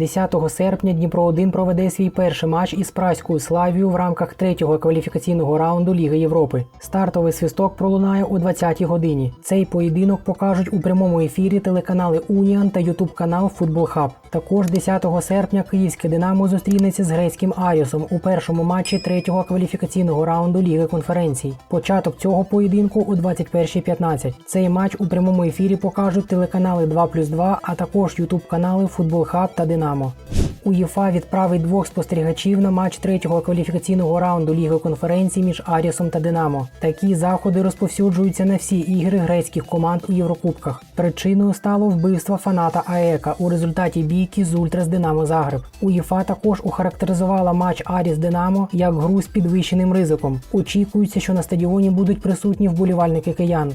10 серпня Дніпро 1 проведе свій перший матч із праською Славією в рамках третього кваліфікаційного раунду Ліги Європи. Стартовий свисток пролунає о 20-й годині. Цей поєдинок покажуть у прямому ефірі телеканали Уніан та Ютуб канал Футбол Хаб. Також 10 серпня київське Динамо зустрінеться з грецьким Айосом у першому матчі третього кваліфікаційного раунду Ліги конференцій. Початок цього поєдинку о 21.15. Цей матч у прямому ефірі покажуть телеканали 2+,2, а також Ютуб канали Футбол Хаб та Динамо. Dinamo. УЄФА відправить двох спостерігачів на матч третього кваліфікаційного раунду Ліги конференцій між Арісом та Динамо. Такі заходи розповсюджуються на всі ігри грецьких команд у Єврокубках. Причиною стало вбивство фаната АЕКа у результаті бійки з Ультрас Динамо Загреб. УЄФА також охарактеризувала матч Аріс Динамо як гру з підвищеним ризиком. Очікується, що на стадіоні будуть присутні вболівальники киян.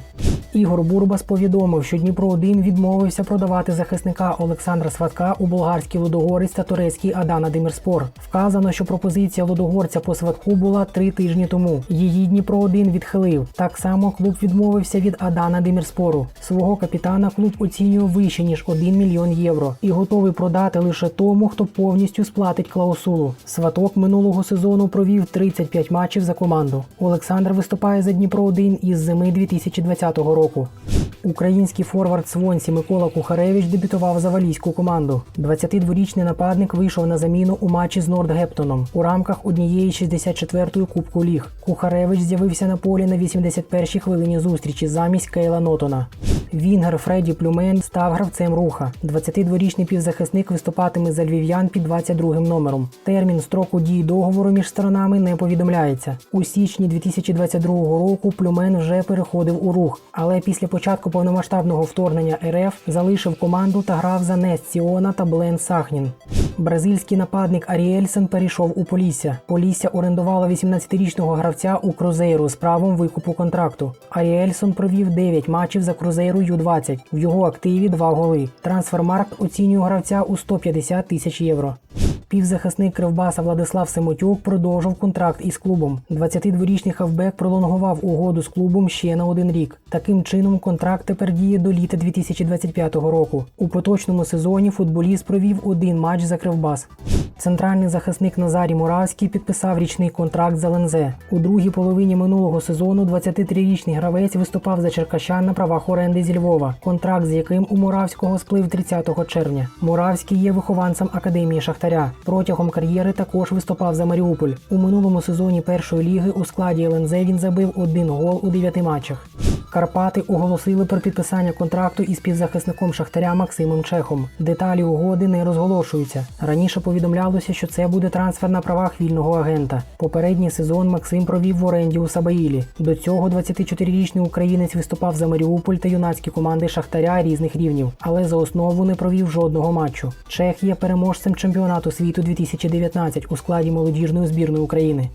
Ігор Бурбас повідомив, що Дніпро 1 відмовився продавати захисника Олександра Сватка у болгарський Лудогорець та турецький Адана Демірспор. Вказано, що пропозиція Лудогорця по Сватку була три тижні тому. Її Дніпро 1 відхилив. Так само клуб відмовився від Адана Демірспору. Свого капітана клуб оцінює вище ніж 1 мільйон євро і готовий продати лише тому, хто повністю сплатить клаусулу. Сваток минулого сезону провів 35 матчів за команду. Олександр виступає за Дніпро 1 із зими 2020 року. Український форвард Свонсі Микола Кухаревич дебютував за валійську команду. 22-річний нападник вийшов на заміну у матчі з Нордгептоном у рамках однієї 64-ї Кубку Ліг. Кухаревич з'явився на полі на 81-й хвилині зустрічі замість Кейла Нотона. Вінгер Фредді Плюмен став гравцем руха. 22-річний півзахисник виступатиме за львів'ян під 22 номером. Термін строку дії договору між сторонами не повідомляється. У січні 2022 року Плюмен вже переходив у рух, але після початку повномасштабного вторгнення РФ залишив команду та грав за Нест Сіона та Блен Сахнін. Бразильський нападник Аріельсен перейшов у Полісся. Полісся орендувало 18-річного гравця у Крузейру з правом викупу контракту. Аріельсон провів 9 матчів за Крузейру Ю-20. В його активі 2 голи. Трансфермаркт оцінює гравця у 150 тисяч євро. Півзахисник Кривбаса Владислав Семотюк продовжив контракт із клубом. 22-річний хавбек пролонгував угоду з клубом ще на один рік. Таким чином, контракт тепер діє до літа 2025 року. У поточному сезоні футболіст провів один матч за Кривбас. Центральний захисник Назарій Муравський підписав річний контракт за Лензе. У другій половині минулого сезону 23-річний гравець виступав за Черкащан на правах оренди зі Львова, контракт з яким у Муравського сплив 30 червня. Муравський є вихованцем академії Шахтаря. Протягом кар'єри також виступав за Маріуполь. У минулому сезоні першої ліги у складі ЛНЗ він забив один гол у дев'яти матчах. Карпати оголосили про підписання контракту із півзахисником Шахтаря Максимом Чехом. Деталі угоди не розголошуються. Раніше повідомлялося, що це буде трансфер на правах вільного агента. Попередній сезон Максим провів в оренді у Сабаїлі. До цього 24-річний українець виступав за Маріуполь та юнацькі команди Шахтаря різних рівнів, але за основу не провів жодного матчу. Чех є переможцем чемпіонату світу 2019 у складі молодіжної збірної України.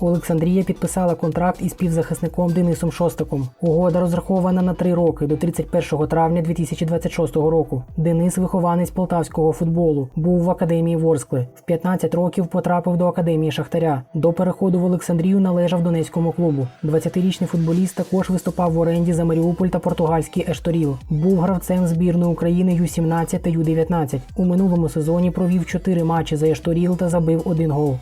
Олександрія підписала контракт із півзахисником Денисом Шостаком. Угода розрахована на три роки до 31 травня 2026 року. Денис вихованець полтавського футболу, був в академії Ворскли. В 15 років потрапив до академії Шахтаря. До переходу в Олександрію належав Донецькому клубу. 20-річний футболіст також виступав в оренді за Маріуполь та португальський Ешторіл. Був гравцем збірної України Ю-17 та Ю-19. У минулому сезоні провів 4 матчі за Ешторіл та забив один гол.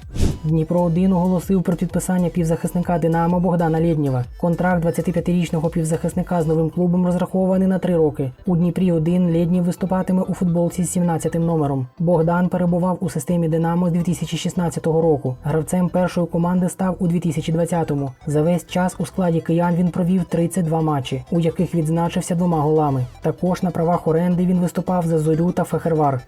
Дніпро 1 оголосив про підписання півзахисника Динамо Богдана Лєднєва. Контракт 25-річного півзахисника з новим клубом розрахований на 3 роки. У Дніпрі 1 Лєднєв виступатиме у футболці з 17 номером. Богдан перебував у системі Динамо з 2016 року. Гравцем першої команди став у 2020-му. За весь час у складі киян він провів 32 матчі, у яких відзначився двома голами. Також на правах оренди він виступав за Зорю та Фехервар.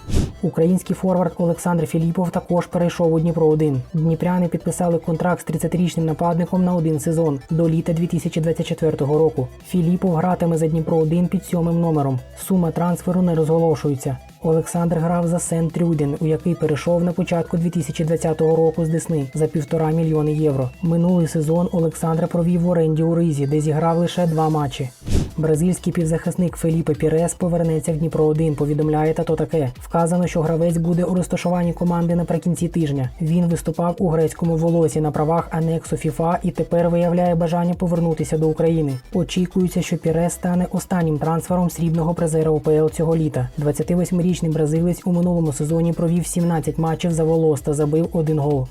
Український форвард Олександр Філіпов також перейшов у Дніпро 1 Дніпряни підписали контракт з 30-річним нападником на один сезон до літа 2024 року. Філіпов гратиме за Дніпро 1 під сьомим номером. Сума трансферу не розголошується. Олександр грав за Сент Трюден, у який перейшов на початку 2020 року з Десни за півтора мільйони євро. Минулий сезон Олександр провів в оренді у Ризі, де зіграв лише два матчі. Бразильський півзахисник Феліпе Пірес повернеться в Дніпро 1 повідомляє та то таке. Вказано, що гравець буде у розташуванні команди наприкінці тижня. Він виступав у грецькому волосі на правах анексу ФІФА і тепер виявляє бажання повернутися до України. Очікується, що Пірес стане останнім трансфером срібного призера УПЛ цього літа. 28-річний бразилець у минулому сезоні провів 17 матчів за волос та забив один гол.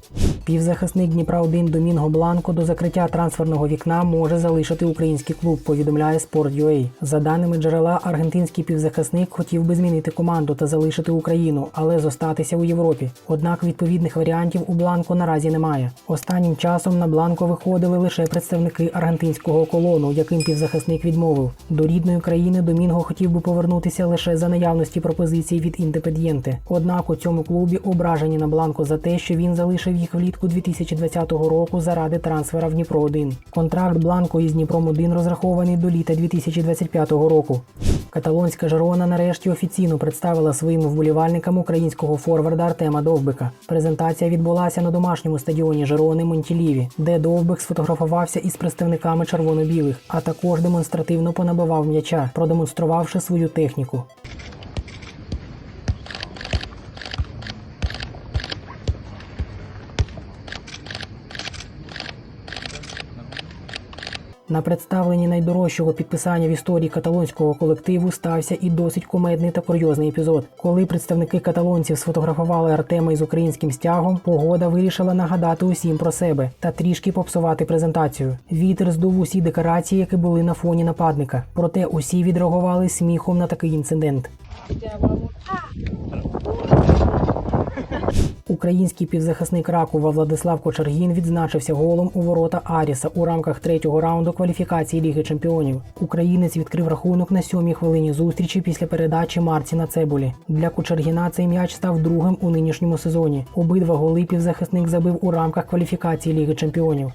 Півзахисник Дніпра 1 Домінго Бланко до закриття трансферного вікна може залишити український клуб, повідомляє Sport.ua. За даними джерела, аргентинський півзахисник хотів би змінити команду та залишити Україну, але зостатися у Європі. Однак відповідних варіантів у Бланко наразі немає. Останнім часом на Бланко виходили лише представники аргентинського колону, яким півзахисник відмовив. До рідної країни Домінго хотів би повернутися лише за наявності пропозицій від Індепедієнте. Однак у цьому клубі ображені на Бланко за те, що він залишив їх влітку 2020 року заради трансфера в Дніпро 1 Контракт Бланко із Дніпром 1 розрахований до літа 2025 року. Каталонська Жерона нарешті офіційно представила своїм вболівальникам українського форварда Артема Довбика. Презентація відбулася на домашньому стадіоні Жерони Монтіліві, де Довбик сфотографувався із представниками червоно-білих, а також демонстративно понабивав м'яча, продемонструвавши свою техніку. На представленні найдорожчого підписання в історії каталонського колективу стався і досить кумедний та курйозний епізод. Коли представники каталонців сфотографували Артема із українським стягом, погода вирішила нагадати усім про себе та трішки попсувати презентацію. Вітер здув усі декорації, які були на фоні нападника. Проте усі відреагували сміхом на такий інцидент. Український півзахисник Ракова Владислав Кочергін відзначився голом у ворота Аріса у рамках третього раунду кваліфікації Ліги Чемпіонів. Українець відкрив рахунок на сьомій хвилині зустрічі після передачі Марціна Цебулі. Для Кочергіна цей м'яч став другим у нинішньому сезоні. Обидва голи півзахисник забив у рамках кваліфікації Ліги Чемпіонів.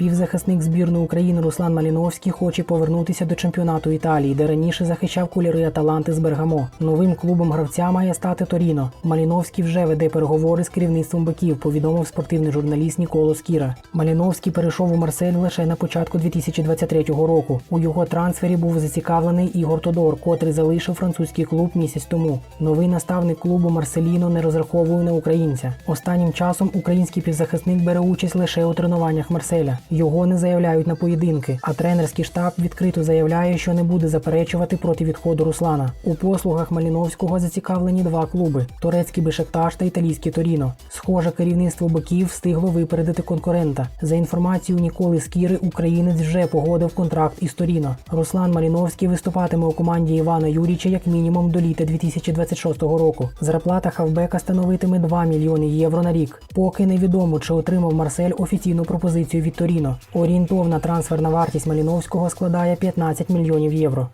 Півзахисник збірної України Руслан Маліновський хоче повернутися до чемпіонату Італії, де раніше захищав кольори Аталанти з Бергамо. Новим клубом гравця має стати Торіно. Маліновський вже веде переговори з керівництвом биків, повідомив спортивний журналіст Ніколо Скіра. Маліновський перейшов у Марсель лише на початку 2023 року. У його трансфері був зацікавлений Ігор Тодор, котрий залишив французький клуб місяць тому. Новий наставник клубу Марселіно не розраховує на українця. Останнім часом український півзахисник бере участь лише у тренуваннях Марселя. Його не заявляють на поєдинки, а тренерський штаб відкрито заявляє, що не буде заперечувати проти відходу Руслана. У послугах Маліновського зацікавлені два клуби: турецький Бешекташ та італійський Торіно. Схоже, керівництво боків встигло випередити конкурента. За інформацією Ніколи Скіри, українець вже погодив контракт із Торіно. Руслан Маліновський виступатиме у команді Івана Юріча як мінімум до літа 2026 року. Зарплата хавбека становитиме 2 мільйони євро на рік. Поки невідомо, чи отримав Марсель офіційну пропозицію від Торіно. Орієнтовна трансферна вартість Маліновського складає 15 мільйонів євро.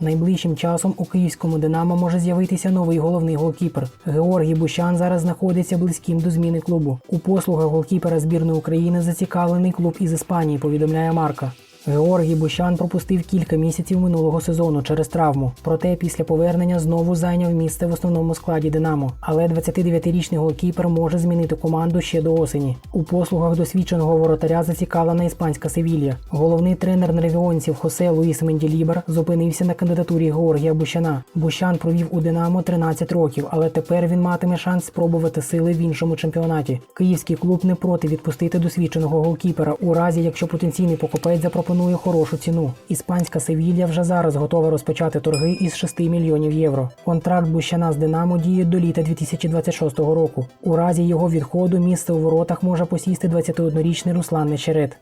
Найближчим часом у київському Динамо може з'явитися новий головний голкіпер. Георгій Бущан зараз знаходиться близьким до зміни клубу. У послугах голкіпера збірної України зацікавлений клуб із Іспанії, повідомляє Марка. Георгій Бущан пропустив кілька місяців минулого сезону через травму. Проте після повернення знову зайняв місце в основному складі Динамо. Але 29-річний голкіпер може змінити команду ще до осені. У послугах досвідченого воротаря зацікавлена іспанська Севілья. Головний тренер нервіонців Хосе Луїс Менділібер зупинився на кандидатурі Георгія Бущана. Бущан провів у Динамо 13 років, але тепер він матиме шанс спробувати сили в іншому чемпіонаті. Київський клуб не проти відпустити досвідченого голкіпера у разі, якщо потенційний покупець запропонує пропонує хорошу ціну. Іспанська Севілья вже зараз готова розпочати торги із 6 мільйонів євро. Контракт Бущана з Динамо діє до літа 2026 року. У разі його відходу місце у воротах може посісти 21-річний Руслан Нечерет.